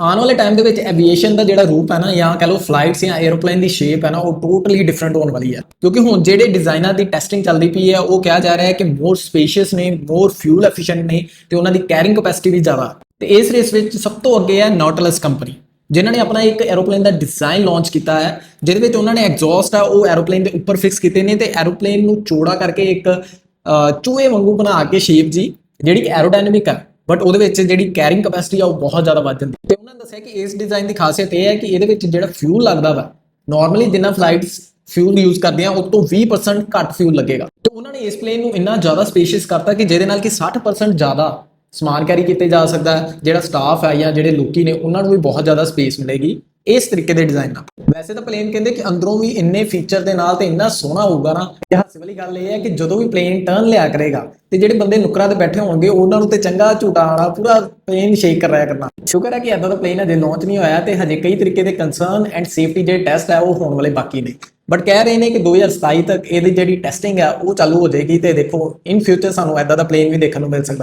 ਆਉਣ ਵਾਲੇ ਟਾਈਮ ਦੇ ਵਿੱਚ ਐਵੀਏਸ਼ਨ ਦਾ ਜਿਹੜਾ ਰੂਪ ਹੈ ਨਾ, ਜਾਂ ਕਹ ਲਓ ਫਲਾਈਟਸ ਜਾਂ 에ਅਰਪਲੇਨ ਦੀ ਸ਼ੇਪ ਹੈ ਨਾ, ਉਹ ਟੋਟਲੀ ਡਿਫਰੈਂਟ ਹੋਣ ਵਾਲੀ ਹੈ। ਕਿਉਂਕਿ ਹੁਣ ਜਿਹੜੇ ਡਿਜ਼ਾਈਨਰ ਦੀ ਟੈਸਟਿੰਗ ਚੱਲਦੀ ਪਈ ਹੈ, ਉਹ ਕਿਹਾ ਜਾ ਰਿਹਾ ਹੈ ਕਿ ਮੋਰ ਸਪੇਸ਼ੀਅਸ ਨੇ ਮੋਰ ਫਿਊਲ ਐਫੀਸ਼ੀਐਂਟ ਨੇ, ਤੇ ਉਹਨਾਂ ਦੀ ਕੈਰਿੰਗ ਕਪੈਸਿਟੀ ਵੀ ਜ਼ਿਆਦਾ। ਤੇ ਇਸ ਰੇਸ ਵਿੱਚ ਸਭ ਤੋਂ ਅੱਗੇ ਹੈ ਨੌਟਲਸ ਕੰਪਨੀ ਜਿਨ੍ਹਾਂ ਨੇ ਆਪਣਾ ਇੱਕ ਐਰੋਪਲੇਨ ਦਾ ਡਿਜ਼ਾਈਨ ਲਾਂਚ ਕੀਤਾ ਹੈ, ਜਿਹਦੇ ਵਿੱਚ ਉਹਨਾਂ ਨੇ ਐਗਜ਼ੌਸਟ ਆ, ਉਹ ਐਰੋਪਲੇਨ ਦੇ ਉੱਪਰ ਫਿਕਸ ਕੀਤੇ ਨੇ, ਤੇ ਐਰੋਪਲੇਨ ਨੂੰ ਚੋੜਾ ਕਰਕੇ ਇੱਕ ਚੂਹੇ ਵਾਂਗੂ ਬਣਾ ਕੇ ਸ਼ੇਪ ਜੀ, ਜਿਹੜੀ ਕਿ ਐਰੋਡਾਇਨਾਮਿਕ ਹੈ ਬਟ ਉਹਦੇ ਵਿੱਚ ਜਿਹੜੀ ਕੈਰਿੰਗ ਕੈਪੈਸਿਟੀ ਆ ਉਹ ਬਹੁਤ ਜ਼ਿਆਦਾ ਵੱਧ ਜਾਂਦੀ ਤੇ ਉਹਨਾਂ ਨੇ ਦੱਸਿਆ ਕਿ ਇਸ ਡਿਜ਼ਾਈਨ ਦੀ ਖਾਸੀਅਤ ਇਹ ਹੈ ਕਿ ਇਹਦੇ ਵਿੱਚ ਜਿਹੜਾ ਫਿਊਲ ਲੱਗਦਾ ਵਾ ਨਾਰਮਲੀ ਜਿੰਨਾ ਫਲਾਈਟਸ ਫਿਊਲ ਯੂਜ਼ ਕਰਦੀਆਂ ਉਹ ਤੋਂ 20% ਘੱਟ ਫਿਊਲ ਲੱਗੇਗਾ। ਤੇ ਉਹਨਾਂ ਨੇ ਇਸ ਪਲੇਨ ਨੂੰ ਇੰਨਾ ਜ਼ਿਆਦਾ ਸਪੇਸ਼ੀਅਸ ਕਰਤਾ ਕਿ ਜਿਹਦੇ ਨਾਲ ਕਿ 60% ਜ਼ਿਆਦਾ ਸਮਾਨ ਕੈਰੀ ਕੀਤੇ ਜਾ ਸਕਦਾ ਹੈ, ਜਿਹੜਾ ਸਟਾਫ ਹੈ ਜਾਂ ਜਿਹੜੇ ਲੋਕੀ ਨੇ, ਉਹਨਾਂ ਨੂੰ ਵੀ ਬਹੁਤ ਜ਼ਿਆਦਾ ਸਪੇਸ ਮਿਲੇਗੀ। ਇਸ ਤਰੀਕੇ ਦੇ ਡਿਜ਼ਾਈਨ ਨਾਲ। ਵੈਸੇ ਤਾਂ ਪਲੇਨ ਕਹਿੰਦੇ ਕਿ ਅੰਦਰੋਂ ਵੀ ਇੰਨੇ ਫੀਚਰ ਦੇ ਨਾਲ ਤੇ ਇੰਨਾ ਸੋਹਣਾ ਹੋਊਗਾ ਨਾ ਕਿ ਹਾਸੇ ਵਾਲੀ ਗੱਲ ਇਹ ਹੈ ਕਿ ਜਦੋਂ ਵੀ ਪਲੇਨ ਟਰਨ ਲਿਆ ਕਰੇਗਾ, ਤੇ ਜਿਹੜੇ ਬੰਦੇ ਨੁਕਰਾਂ ਤੇ ਬੈਠੇ ਹੋਣਗੇ, ਉਹਨਾਂ ਨੂੰ ਤੇ ਚੰਗਾ ਝੂਟਾ ਆਣਾ ਪੂਰਾ ਪਲੇਨ ਸ਼ੇਕ ਕਰ ਰਿਹਾ ਕਰਨਾ। ਸ਼ੁਕਰ ਹੈ ਕਿ ਇਦਾਂ ਦਾ ਪਲੇਨ ਅਜੇ ਲਾਂਚ ਨਹੀਂ ਹੋਇਆ ਤੇ ਹਜੇ ਕਈ ਤਰੀਕੇ ਦੇ ਕੰਸਰਨ ਐਂਡ ਸੇਫਟੀ ਜਿਹੜੇ ਟੈਸਟ ਹੈ, ਉਹ ਹੋਣ ਵਾਲੇ ਬਾਕੀ ਨੇ। ਬਟ ਕਹਿ ਰਹੇ ਨੇ ਕਿ 2027 ਤੱਕ ਇਹਦੀ ਜਿਹੜੀ ਟੈਸਟਿੰਗ ਹੈ, ਉਹ ਚਾਲੂ ਹੋ ਜਾਏਗੀ ਤੇ ਦੇਖੋ ਇਨ ਫਿਊਚਰ ਸਾਨੂੰ ਇਦਾਂ ਦਾ ਪਲੇਨ ਵੀ ਦੇਖਣ ਨੂੰ ਮਿਲ ਸਕਦਾ।